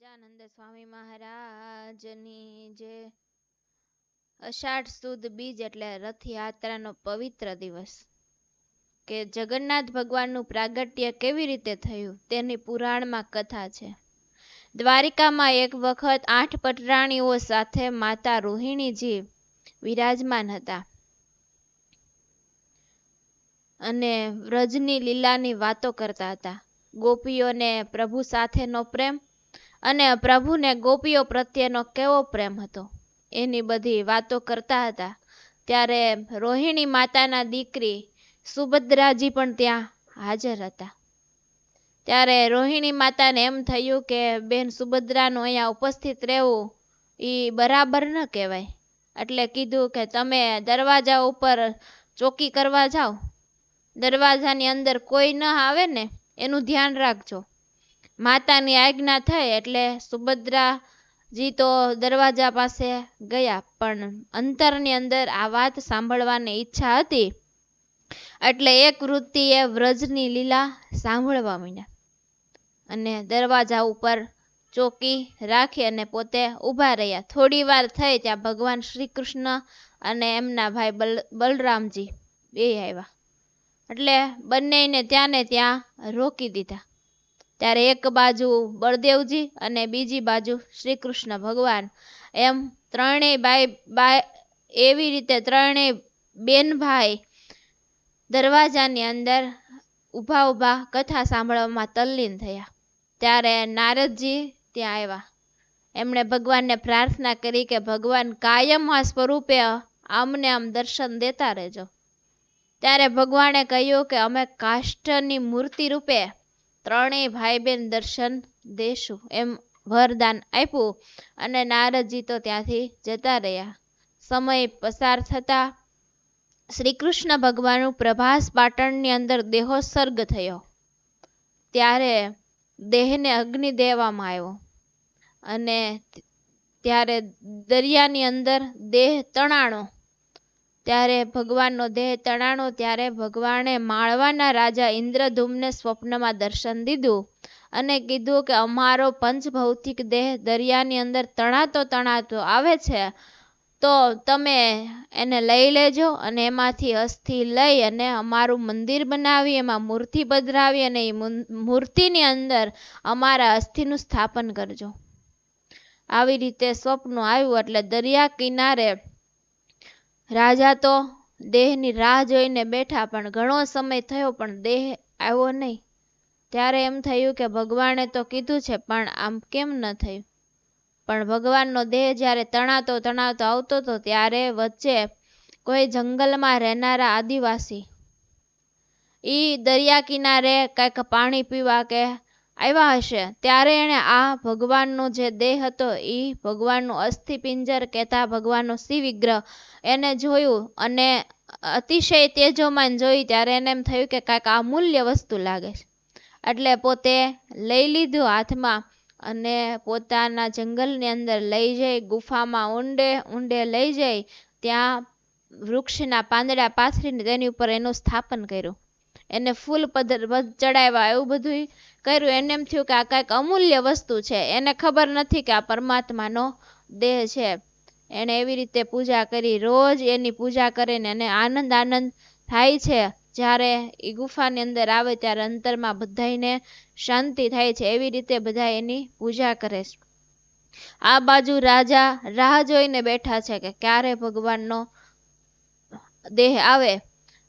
સહજાનંદ સ્વામી મહારાજની જે અષાઢ સુદ બીજ એટલે રથયાત્રાનો પવિત્ર દિવસ કે જગન્નાથ ભગવાનનું પ્રાગટ્ય કેવી રીતે થયું તેની પુરાણમાં કથા છે. દ્વારિકામાં એક વખત આઠ પટરાણીઓ સાથે માતા રોહિણીજી વિરાજમાન હતા. અને વ્રજની લીલાની વાતો કરતા હતા. ગોપીઓને પ્રભુ સાથેનો પ્રેમ અને પ્રભુને ગોપીઓ પ્રત્યેનો કેવો પ્રેમ હતો. એની બધી વાતો કરતા હતા. ત્યારે રોહિણી માતાના દીકરી સુભદ્રાજી પણ ત્યાં હાજર હતા. ત્યારે રોહિણી માતાને એમ થયું કે બેન સુભદ્રાનું અહીંયા ઉપસ્થિત રહેવું એ બરાબર ન કહેવાય. એટલે કીધું કે તમે દરવાજા ઉપર ચોકી કરવા જાઓ. દરવાજાની અંદર કોઈ ન આવે ને, એનું ધ્યાન રાખજો. માતાની આજ્ઞા થઈ એટલે સુભદ્રાજી તો દરવાજા પાસે ગયા, પણ અંતરની અંદર આ વાત સાંભળવાની ઈચ્છા હતી. એટલે એક વૃત્તિએ વ્રજની લીલા સાંભળવા માંડ્યા અને દરવાજા ઉપર ચોકી રાખી અને પોતે ઊભા રહ્યા. થોડી વાર થઈ ત્યાં ભગવાન શ્રી કૃષ્ણ અને એમના ભાઈ બલ, બલરામજી બે આવ્યા. એટલે બંનેને ત્યાં ને ત્યાં રોકી દીધા. ત્યારે એક બાજુ બળદેવજી અને બીજી બાજુ શ્રી કૃષ્ણ ભગવાન. એમ ત્રણેય બાઈ બાઈ, એવી રીતે ત્રણેય બેન ભાઈ દરવાજાની અંદર ઊભા ઊભા કથા સાંભળવામાં તલ્લીન થયા. ત્યારે નારદજી ત્યાં આવ્યા. એમણે ભગવાનને પ્રાર્થના કરી કે ભગવાન કાયમ આ સ્વરૂપે આમને આમ દર્શન દેતા રહેજો. ત્યારે ભગવાને કહ્યું કે અમે કાષ્ટની મૂર્તિ રૂપે ત્રણેય ભાઈ બહેન દર્શન દેશું એમ વરદાન આપ્યું અને નારદજી તો ત્યાંથી જતા રહ્યા. સમય પસાર થતા શ્રી કૃષ્ણ ભગવાનનું પ્રભાસ પાટણની અંદર દેહોત્સર્ગ થયો. ત્યારે દેહને અગ્નિ દેવામાં આવ્યો અને ત્યારે દરિયાની અંદર દેહ તણાણો ત્યારે ભગવાનનો દેહ તણાણો, ત્યારે ભગવાને માળવાના રાજા ઇન્દ્રધૂમને સ્વપ્નમાં દર્શન દીધું અને કીધું કે અમારો પંચભૌતિક દેહ દરિયાની અંદર તણાતો તણાતો આવે છે, તો તમે એને લઈ લેજો અને એમાંથી અસ્થિ લઈ અને અમારું મંદિર બનાવી, એમાં મૂર્તિ પધરાવી અને એ મૂર્તિની અંદર અમારા અસ્થિનું સ્થાપન કરજો. આવી રીતે સ્વપ્ન આવ્યું, એટલે દરિયા કિનારે રાજા તો દેહની રાહ જોઈને બેઠા, પણ ઘણો સમય થયો પણ દેહ આવ્યો નહીં. ત્યારે એમ થયું કે ભગવાને તો કીધું છે, પણ આમ કેમ ન થયું? પણ ભગવાનનો દેહ જ્યારે તણાતો તણાતો આવતો હતો ત્યારે વચ્ચે કોઈ જંગલમાં રહેનારા આદિવાસી ઈ દરિયા કિનારે કંઈક પાણી પીવા કે આવ્યા હશે. ત્યારે એણે આ ભગવાનનો જે દેહ હતો એ ભગવાનનું અસ્થિપિંજર કહેતા ભગવાનનો શિવ વિગ્રહ એને જોયું અને અતિશય તેજોમાન જોઈ ત્યારે એને એમ થયું કે કાંઈક અમૂલ્ય વસ્તુ લાગે છે. એટલે પોતે લઈ લીધું હાથમાં અને પોતાના જંગલની અંદર લઈ જઈ, ગુફામાં ઊંડે ઊંડે લઈ જઈ, ત્યાં વૃક્ષના પાંદડા પાથરીને તેની ઉપર એનું સ્થાપન કર્યું. એને ફૂલ પધર ચડાવ્યા, એવું બધું કર્યું. એને એમ થયું કે આ કાંઈક અમૂલ્ય વસ્તુ છે. એને ખબર નથી કે આ પરમાત્માનો દેહ છે. એણે એવી રીતે પૂજા કરી. રોજ એની પૂજા કરીને એને આનંદ આનંદ થાય છે. જ્યારે એ ગુફાની અંદર આવે ત્યારે અંતરમાં બધાને શાંતિ થાય છે. એવી રીતે બધા એની પૂજા કરે છે. આ બાજુ રાજા રાહ જોઈને બેઠા છે કે ક્યારે ભગવાનનો દેહ આવે?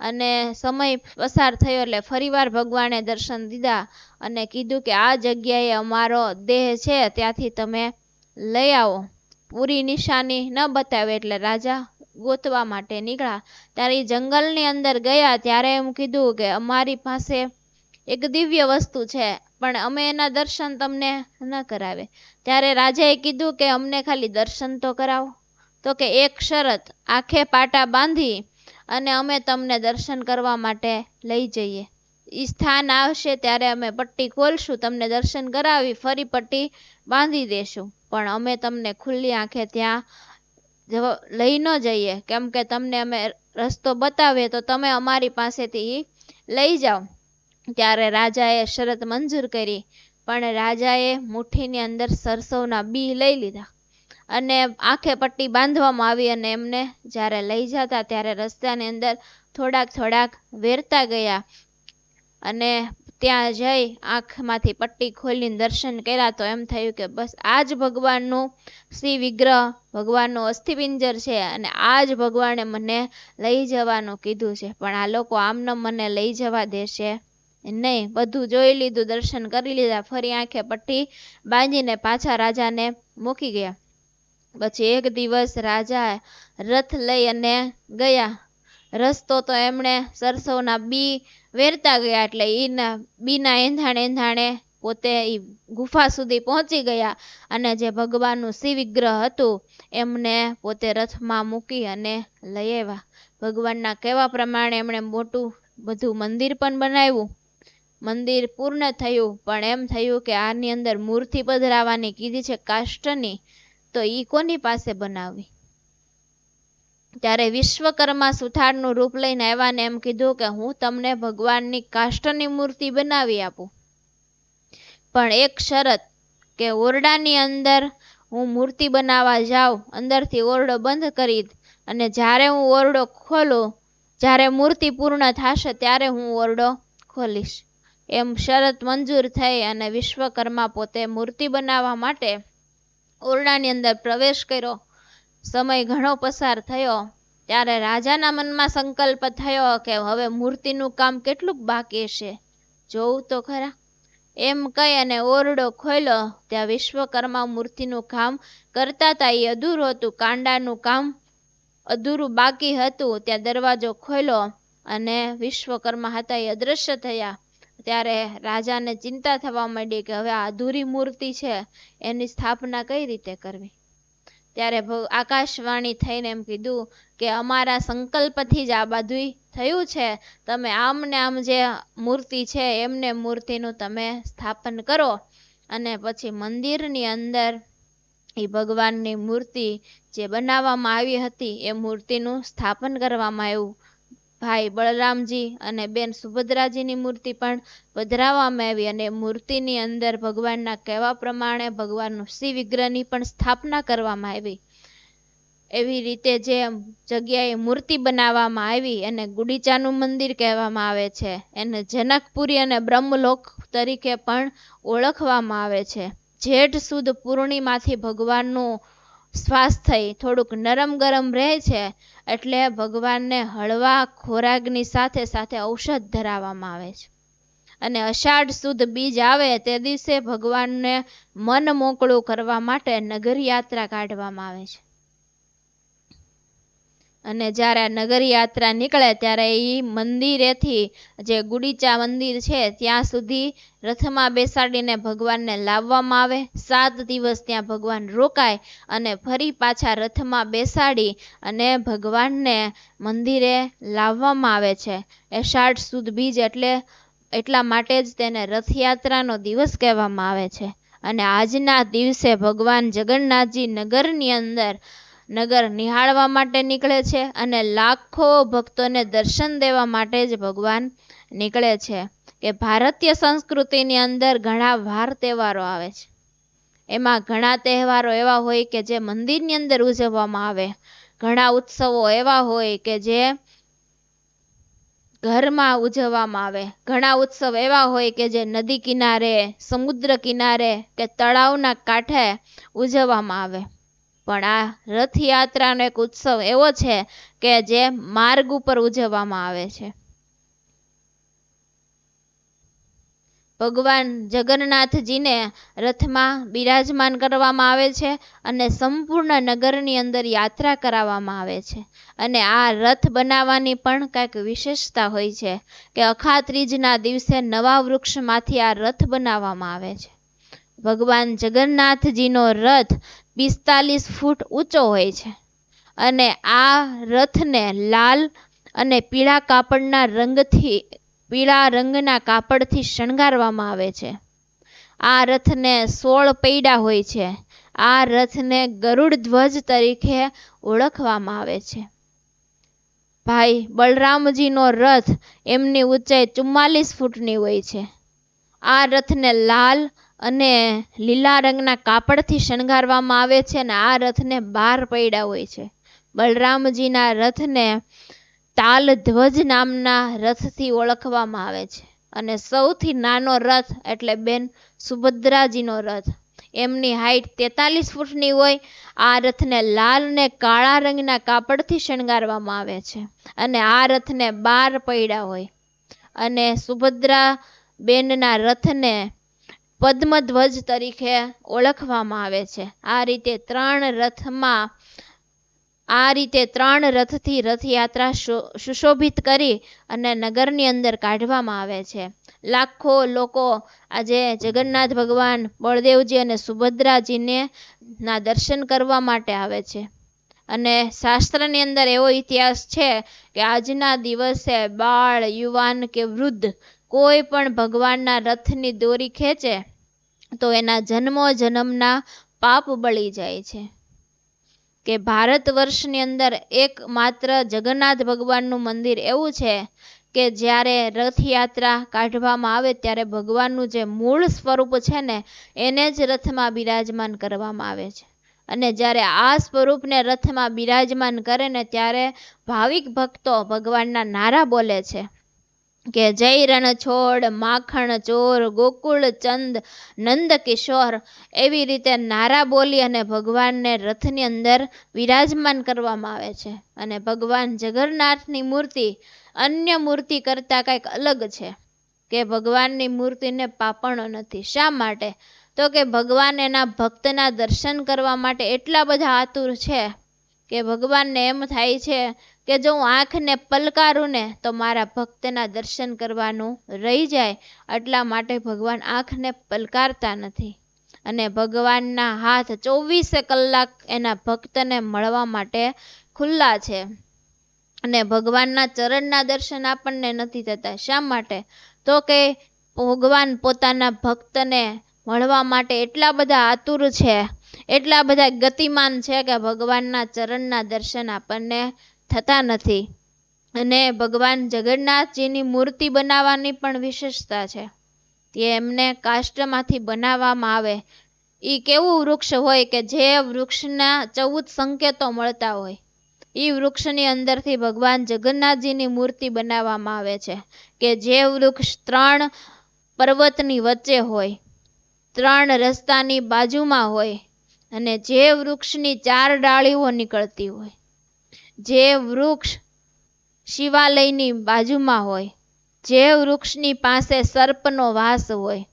અને સમય પસાર થયો એટલે ફરીવાર ભગવાને દર્શન દીધા અને કીધું કે આ જગ્યાએ અમારો દેહ છે, ત્યાંથી તમે લઈ આવો. પૂરી નિશાની ન બતાવે એટલે રાજા ગોતવા માટે નીકળ્યા. ત્યારે જંગલની અંદર ગયા ત્યારે એમ કીધું કે અમારી પાસે એક દિવ્ય વસ્તુ છે, પણ અમે એના દર્શન તમને ન કરાવે. ત્યારે રાજાએ કીધું કે અમને ખાલી દર્શન તો કરાવો. તો કે એક શરત, આંખે પાટા બાંધી અને અમે તમને દર્શન કરવા માટે લઈ જઈએ. એ સ્થાન આવશે ત્યારે અમે પટ્ટી ખોલશું, તમને દર્શન કરાવી ફરી પટ્ટી બાંધી દેશું. પણ અમે તમને ખુલ્લી આંખે ત્યાં લઈ ન જઈએ. કેમ કે તમને અમે રસ્તો બતાવીએ તો તમે અમારી પાસેથી લઈ જાઓ. ત્યારે રાજાએ શરત મંજૂર કરી. પણ રાજાએ મુઠ્ઠીની અંદર સરસવના બી લઈ લીધા. અને આંખે પટ્ટી બાંધવામાં આવી અને એમને જ્યારે લઈ જતા ત્યારે રસ્તાની અંદર થોડાક થોડાક વેરતા ગયા. અને ત્યાં જઈ આંખમાંથી પટ્ટી ખોલીને દર્શન કર્યા તો એમ થયું કે બસ આ જ ભગવાનનું શ્રી વિગ્રહ, ભગવાનનું અસ્થિપિંજર છે અને આ જ ભગવાને મને લઈ જવાનું કીધું છે. પણ આ લોકો આમને મને લઈ જવા દેશે નહીં. બધું જોઈ લીધું, દર્શન કરી લીધા, ફરી આંખે પટ્ટી બાંધીને પાછા રાજાને મૂકી ગયા. પછી એક દિવસ રાજા રથ લઈ અને ગયા. રસ્તો તો એમણે સરસવના બી વેરતા ગયા એટલે એના બીના એંધાણે એંધાણે પોતે એ ગુફા સુધી પહોંચી ગયા અને જે ભગવાનનું શિવ વિગ્રહ હતું એમને પોતે રથમાં મૂકી અને લઈ આવ્યા. ભગવાનના કહેવા પ્રમાણે એમણે મોટું બધું મંદિર પણ બનાવ્યું. મંદિર પૂર્ણ થયું, પણ એમ થયું કે આની અંદર મૂર્તિ પધરાવાની કીધી છે કાષ્ટની. તો એ કોની પાસે બનાવવી ત્યારે વિશ્વકર્મા સુથારનું રૂપ લઈને આવ્યા એમ કીધું કે હું તમને ભગવાનની કાષ્ટની મૂર્તિ બનાવી આપું. પણ એક શરત કે ઓરડાની અંદર હું મૂર્તિ બનાવવા જાઉં, અંદરથી ઓરડો બંધ કરી અને જ્યારે હું ઓરડો ખોલું, જ્યારે મૂર્તિ પૂર્ણ થશે ત્યારે હું ઓરડો ખોલીશ. એમ શરત મંજૂર થઈ અને વિશ્વકર્મા પોતે મૂર્તિ બનાવવા માટે ઓરડાની અંદર પ્રવેશ કર્યો. સમય ઘણો પસાર થયો. ત્યારે રાજાના મનમાં સંકલ્પ થયો કે હવે મૂર્તિનું કામ કેટલુંક બાકી છે. જોવું તો ખરા. એમ કહી અને ઓરડો ખોલ્યો. ત્યાં વિશ્વકર્મા મૂર્તિનું કામ કરતા હતા. એ અધૂરું હતું. કાંડાનું કામ અધૂરું બાકી હતું. ત્યાં દરવાજો ખોલ્યો અને વિશ્વકર્મા હતા એ અદ્રશ્ય થયા. ત્યારે રાજાને ચિંતા થવા માંડી કે હવે આ અધૂરી મૂર્તિ છે, એની સ્થાપના કઈ રીતે કરવી? ત્યારે આકાશવાણી થઈને એમ કીધું કે અમારા સંકલ્પથી જ આ બધું થયું છે. તમે આમ ને આમ જે મૂર્તિ છે, એમને મૂર્તિનું તમે સ્થાપન કરો. અને પછી મંદિરની અંદર એ ભગવાનની મૂર્તિ જે બનાવવામાં આવી હતી, એ મૂર્તિનું સ્થાપન કરવામાં આવ્યું. ભાઈ બળરામજી અને બેન સુભદ્રાજીની મૂર્તિ પણ પધરાવવામાં આવી અને મૂર્તિની અંદર ભગવાનના કહેવા પ્રમાણે ભગવાનનું શ્રી વિગ્રહની પણ સ્થાપના કરવામાં આવી. એવી રીતે જે જગ્યાએ મૂર્તિ બનાવવામાં આવી એને ગુડીચાનું મંદિર કહેવામાં આવે છે. એને જનકપુરી અને બ્રહ્મલોક તરીકે પણ ઓળખવામાં આવે છે. જેઠ સુદ પૂર્ણિમાથી ભગવાનનું શ્વાસ થઈ. થોડુંક નરમ ગરમ રહે છે એટલે ભગવાનને હળવા ખોરાકની સાથે સાથે ઔષધ ધરાવવામાં આવે છે. અને અષાઢ સુદ બીજ આવે તે દિવસે ભગવાનને મન મોકળું કરવા માટે નગર યાત્રા કાઢવામાં આવે છે. અને જ્યારે આ નગરયાત્રા નીકળે ત્યારે એ મંદિરેથી જે ગુડીચા મંદિર છે, ત્યાં સુધી રથમાં બેસાડીને ભગવાનને લાવવામાં આવે. સાત દિવસ ત્યાં ભગવાન રોકાય અને ફરી પાછા રથમાં બેસાડી અને ભગવાનને મંદિરે લાવવામાં આવે છે. અષાઢ સુદ બીજ એટલે એટલા માટે જ તેને રથયાત્રાનો દિવસ કહેવામાં આવે છે. અને આજના દિવસે ભગવાન જગન્નાથજી નગરની અંદર નગર નિહાળવા માટે નીકળે છે અને લાખો ભક્તોને દર્શન દેવા માટે જ ભગવાન નીકળે છે કે ભારતીય સંસ્કૃતિની અંદર ઘણા વાર તહેવારો આવે છે. એમાં ઘણા તહેવારો એવા હોય કે જે મંદિરની અંદર ઉજવવામાં આવે. ઘણા ઉત્સવો એવા હોય કે જે ઘરમાં ઉજવવામાં આવે. ઘણા ઉત્સવ એવા હોય કે જે નદી કિનારે, સમુદ્ર કિનારે કે તળાવના કાંઠે ઉજવવામાં આવે. પણ આ રથયાત્રાનો એક ઉત્સવ એવો છે કે જે માર્ગ ઉપર ઉજવવામાં આવે છે. ભગવાન જગન્નાથજીને રથમાં બિરાજમાન કરવામાં આવે છે અને સંપૂર્ણ નગરની અંદર યાત્રા કરાવવામાં આવે છે. અને આ રથ બનાવવાની પણ કંઈક વિશેષતા હોય છે કે અખાત્રીજના દિવસે નવા વૃક્ષમાંથી આ રથ બનાવવામાં આવે છે. ભગવાન જગન્નાથજીનો રથ પિસ્તાલીસ ફૂટ ઊંચો હોય છે. અને આ રથને લાલ અને પીળા કાપડના રંગથી, પીળા રંગના કાપડથી શણગારવામાં આવે છે. આ રથને સોળ પૈડા હોય છે. આ રથને ગરુડ ધ્વજ તરીકે ઓળખવામાં આવે છે. ભાઈ, બલરામજીનો રથ એમની ઊંચાઈ ચુમ્માલીસ ફૂટની હોય છે. આ રથને લાલ અને લીલા રંગના કાપડથી શણગારવામાં આવે છે અને આ રથને બાર પૈડા હોય છે. બલરામજીના રથને તાલ ધ્વજ નામના રથથી ઓળખવામાં આવે છે. અને સૌથી નાનો રથ એટલે બેન સુભદ્રાજીનો રથ. એમની હાઈટ તેતાલીસ ફૂટની હોય, આ રથને લાલ ને કાળા રંગના કાપડથી શણગારવામાં આવે છે. અને આ રથને બાર પૈડા હોય. અને સુભદ્રા બેનના રથને પદ્મધ્વજ તરીકે ઓળખવામાં આવે છે. આ રીતે ત્રણ રથમાં, આ રીતે ત્રણ રથથી રથયાત્રા સુશોભિત કરી અને નગરની અંદર કાઢવામાં આવે છે. લાખો લોકો આજે જગન્નાથ ભગવાન બળદેવજી અને સુભદ્રાજીને ના દર્શન કરવા માટે આવે છે. અને શાસ્ત્રની અંદર એવો ઇતિહાસ છે કે આજના દિવસે બાળ, યુવાન કે વૃદ્ધ કોઈ પણ ભગવાનના રથની દોરી ખેંચે તો એના જન્મો જન્મના પાપ બળી જાય છે. કે ભારત વર્ષની અંદર એક માત્ર જગન્નાથ ભગવાનનું મંદિર એવું છે કે જ્યારે રથયાત્રા કાઢવામાં આવે ત્યારે ભગવાનનું જે મૂળ સ્વરૂપ છે ને, એને જ રથમાં બિરાજમાન કરવામાં આવે છે. અને જ્યારે આ સ્વરૂપને રથમાં બિરાજમાન કરે ને ત્યારે ભાવિક ભક્તો ભગવાનના નારા બોલે છે. કે જય રણછોડ માખણ ચોર, ગોકુળ ચંદ, નંદ કિશોર એવી રીતે નારા બોલી અને ભગવાનને રથની અંદર વિરાજમાન કરવામાં આવે છે. અને ભગવાન જગન્નાથની મૂર્તિ અન્ય મૂર્તિ કરતાં કંઈક અલગ છે કે ભગવાનની મૂર્તિને પાપણો નથી. શા માટે? તો કે ભગવાન એના ભક્તના દર્શન કરવા માટે એટલા બધા આતુર છે કે ભગવાનને એમ થાય છે કે જો હું આંખને પલકારું ને તો મારા ભક્તના દર્શન કરવાનું રહી જાય, એટલા માટે ભગવાન આંખને પલકારતા નથી. અને ભગવાનના હાથ ચોવીસે કલાક એના ભક્તને મળવા માટે ખુલ્લા છે. અને ભગવાનના ચરણના દર્શન આપણને નથી થતા. શા માટે? તો કે ભગવાન પોતાના ભક્તને મળવા માટે એટલા બધા આતુર છે, એટલા બધા ગતિમાન છે કે ભગવાનના ચરણના દર્શન આપણને થતા નથી. અને ભગવાન જગન્નાથજીની મૂર્તિ બનાવવાની પણ વિશેષતા છે. તે એમને કાષ્ટમાંથી બનાવવામાં આવે. એ કેવું વૃક્ષ હોય કે જે વૃક્ષના ચૌદ સંકેતો મળતા હોય. એ વૃક્ષની અંદરથી ભગવાન જગન્નાથજીની મૂર્તિ બનાવવામાં આવે છે કે જે વૃક્ષ ત્રણ પર્વતની વચ્ચે હોય, ત્રણ રસ્તાની બાજુમાં હોય અને જે વૃક્ષની ચાર ડાળીઓ નીકળતી હોય. જે વૃક્ષ શિવાલયની બાજુમાં હોય, જે વૃક્ષની પાસે સર્પનો વાસ હોય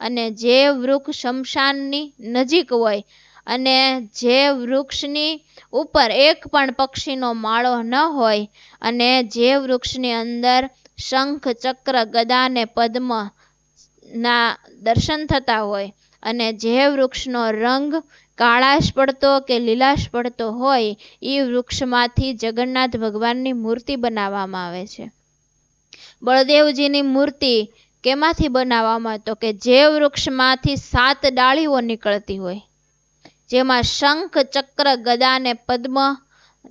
અને જે વૃક્ષ શમશાનની નજીક હોય અને જે વૃક્ષની ઉપર એક પણ પક્ષીનો માળો ન હોય અને જે વૃક્ષની અંદર શંખ, ચક્ર, ગદા ને પદ્મ ના દર્શન થતા હોય અને જે વૃક્ષનો રંગ કાળાશ પડતો કે લીલાશ પડતો હોય, એ વૃક્ષમાંથી જગન્નાથ ભગવાનની મૂર્તિ બનાવવામાં આવે છે. બળદેવજીની મૂર્તિ કેમાંથી બનાવવામાં તો કે જે વૃક્ષમાંથી સાત ડાળીઓ નીકળતી હોય, જેમાં શંખ, ચક્ર, ગદા અને પદ્મ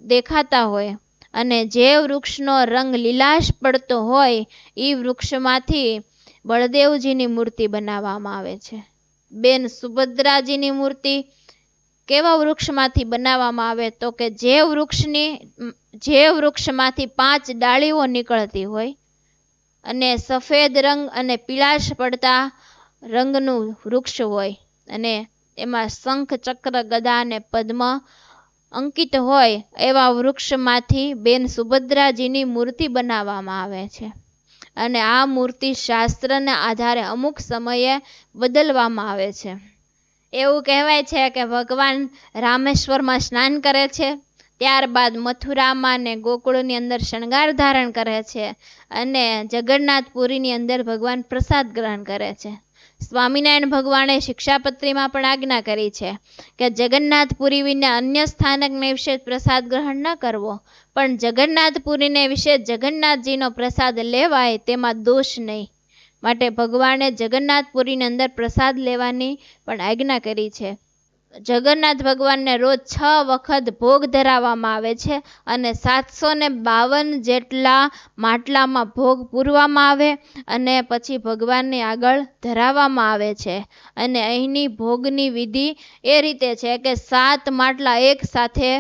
દેખાતા હોય અને જે વૃક્ષનો રંગ લીલાશ પડતો હોય, એ વૃક્ષમાંથી બળદેવજીની મૂર્તિ બનાવવામાં આવે છે. બેન સુભદ્રાજીની મૂર્તિ કેવા વૃક્ષમાંથી બનાવવામાં આવે તો કે જે વૃક્ષની, જે વૃક્ષમાંથી પાંચ ડાળીઓ નીકળતી હોય અને સફેદ રંગ અને પીળાશ પડતા રંગનું વૃક્ષ હોય અને એમાં શંખ, ચક્ર, ગદા અને પદ્મ અંકિત હોય એવા વૃક્ષમાંથી બેન સુભદ્રાજીની મૂર્તિ બનાવવામાં આવે છે. અને આ મૂર્તિ શાસ્ત્રના આધારે અમુક સમયે બદલવામાં આવે છે. એવું કહેવાય છે કે ભગવાન રામેશ્વરમાં સ્નાન કરે છે, ત્યારબાદ મથુરામાં ને ગોકુળની અંદર શણગાર ધારણ કરે છે અને જગન્નાથપુરીની અંદર ભગવાન પ્રસાદ ગ્રહણ કરે છે. સ્વામિનારાયણ ભગવાને શિક્ષાપત્રીમાં પણ આજ્ઞા કરી છે કે જગન્નાથપુરી વિના અન્ય સ્થાનકને વિશે પ્રસાદ ગ્રહણ ન કરવો, પણ જગન્નાથપુરીને વિશે જગન્નાથજીનો પ્રસાદ લેવાય તેમાં દોષ નહીં. માટે ભગવાને જગન્નાથપુરીની અંદર પ્રસાદ લેવાની પણ આજ્ઞા કરી છે. જગન્નાથ ભગવાનને રોજ છ વખત ભોગ ધરાવવામાં આવે છે અને સાતસો ને બાવન જેટલા માટલામાં ભોગ પૂરવામાં આવે અને પછી ભગવાનની આગળ ધરાવવામાં આવે છે. અને અહીંની ભોગની વિધિ એ રીતે છે કે સાત માટલા એક સાથે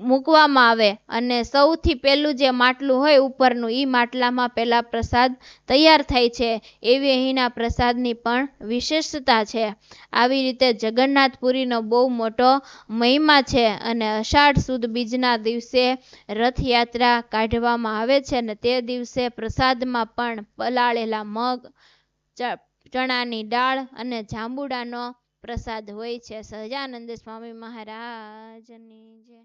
મૂકવામાં આવે અને સૌથી પહેલું જે માટલું હોય ઉપરનું એ માટલામાં પહેલા પ્રસાદ તૈયાર થાય છે. એવી અહીંના પ્રસાદની પણ વિશેષતા છે. આવી રીતે જગન્નાથપુરીનો બહુ મોટો મહિમા છે અને અષાઢ સુદ બીજના દિવસે રથયાત્રા કાઢવામાં આવે છે અને તે દિવસે પ્રસાદમાં પણ પલાળેલા મગ ચણાની દાળ અને જાંબુડાનો પ્રસાદ હોય છે. સહજાનંદ સ્વામી મહારાજની જય